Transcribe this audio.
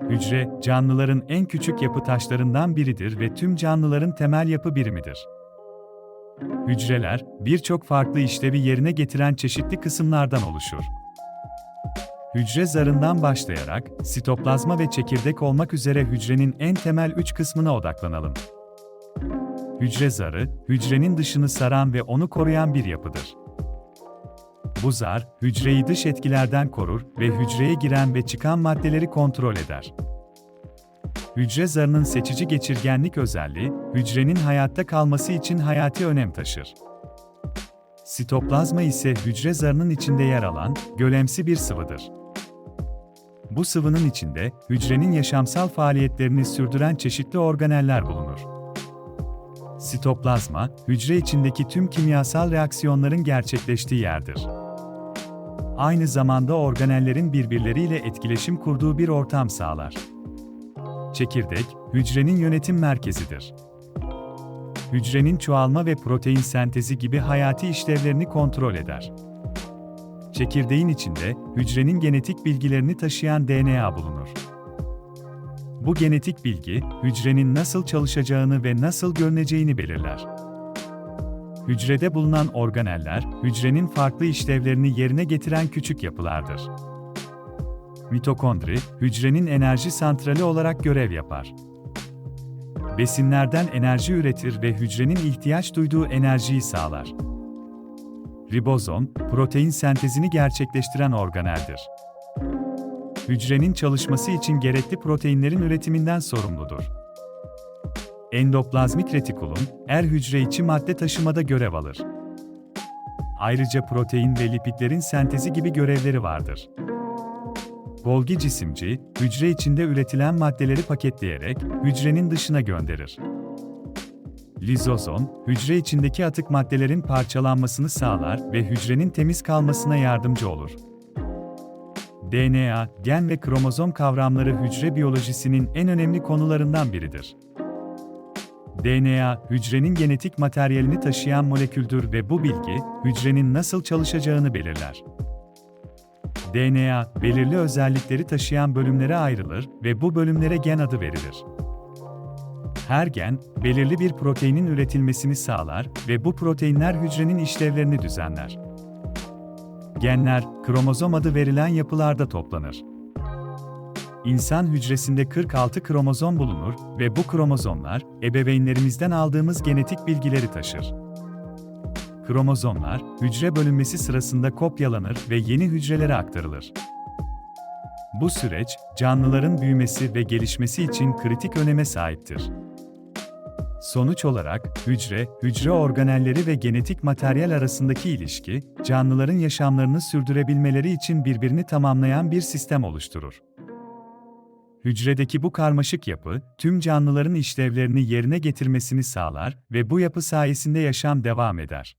Hücre, canlıların en küçük yapı taşlarından biridir ve tüm canlıların temel yapı birimidir. Hücreler, birçok farklı işlevi yerine getiren çeşitli kısımlardan oluşur. Hücre zarından başlayarak, sitoplazma ve çekirdek olmak üzere hücrenin en temel üç kısmına odaklanalım. Hücre zarı, hücrenin dışını saran ve onu koruyan bir yapıdır. Bu zar, hücreyi dış etkilerden korur ve hücreye giren ve çıkan maddeleri kontrol eder. Hücre zarının seçici geçirgenlik özelliği, hücrenin hayatta kalması için hayati önem taşır. Sitoplazma ise hücre zarının içinde yer alan, gölemsi bir sıvıdır. Bu sıvının içinde, hücrenin yaşamsal faaliyetlerini sürdüren çeşitli organeller bulunur. Sitoplazma, hücre içindeki tüm kimyasal reaksiyonların gerçekleştiği yerdir. Aynı zamanda organellerin birbirleriyle etkileşim kurduğu bir ortam sağlar. Çekirdek, hücrenin yönetim merkezidir. Hücrenin çoğalma ve protein sentezi gibi hayati işlevlerini kontrol eder. Çekirdeğin içinde hücrenin genetik bilgilerini taşıyan DNA bulunur. Bu genetik bilgi, hücrenin nasıl çalışacağını ve nasıl görüneceğini belirler. Hücrede bulunan organeller, hücrenin farklı işlevlerini yerine getiren küçük yapılardır. Mitokondri, hücrenin enerji santrali olarak görev yapar. Besinlerden enerji üretir ve hücrenin ihtiyaç duyduğu enerjiyi sağlar. Ribozom, protein sentezini gerçekleştiren organeldir. Hücrenin çalışması için gerekli proteinlerin üretiminden sorumludur. Endoplazmik retikulum, er hücre içi madde taşımada görev alır. Ayrıca protein ve lipidlerin sentezi gibi görevleri vardır. Golgi cisimci, hücre içinde üretilen maddeleri paketleyerek hücrenin dışına gönderir. Lizozom, hücre içindeki atık maddelerin parçalanmasını sağlar ve hücrenin temiz kalmasına yardımcı olur. DNA, gen ve kromozom kavramları hücre biyolojisinin en önemli konularından biridir. DNA, hücrenin genetik materyalini taşıyan moleküldür ve bu bilgi, hücrenin nasıl çalışacağını belirler. DNA, belirli özellikleri taşıyan bölümlere ayrılır ve bu bölümlere gen adı verilir. Her gen, belirli bir proteinin üretilmesini sağlar ve bu proteinler hücrenin işlevlerini düzenler. Genler, kromozom adı verilen yapılarda toplanır. İnsan hücresinde 46 kromozom bulunur ve bu kromozomlar, ebeveynlerimizden aldığımız genetik bilgileri taşır. Kromozomlar, hücre bölünmesi sırasında kopyalanır ve yeni hücrelere aktarılır. Bu süreç, canlıların büyümesi ve gelişmesi için kritik öneme sahiptir. Sonuç olarak, hücre, hücre organelleri ve genetik materyal arasındaki ilişki, canlıların yaşamlarını sürdürebilmeleri için birbirini tamamlayan bir sistem oluşturur. Hücredeki bu karmaşık yapı, tüm canlıların işlevlerini yerine getirmesini sağlar ve bu yapı sayesinde yaşam devam eder.